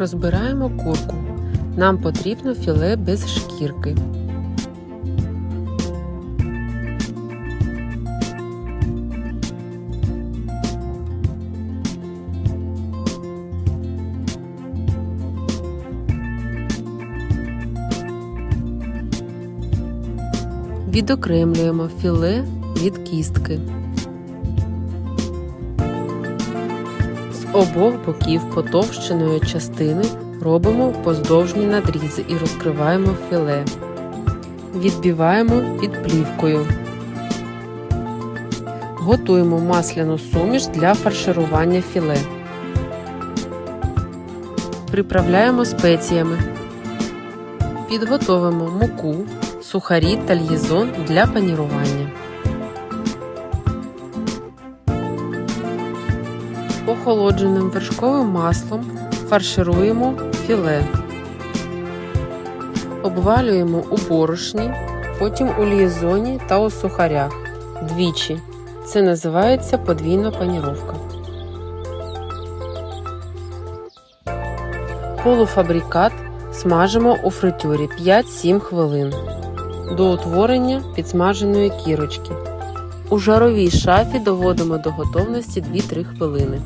Розбираємо курку. Нам потрібно філе без шкірки. Відокремлюємо філе від кістки. Обох боків потовщеної частини робимо поздовжні надрізи і розкриваємо філе. Відбиваємо під плівкою. Готуємо масляну суміш для фарширування філе. Приправляємо спеціями. Підготовимо муку, сухарі та льєзон для панірування. Охолодженим вершковим маслом фаршируємо філе. Обвалюємо у борошні, потім у льєзоні та у сухарях. Двічі. Це називається подвійна паніровка. Полуфабрикат смажимо у фритюрі 5-7 хвилин до утворення підсмаженої кірочки. У жаровій шафі доводимо до готовності 2-3 хвилини.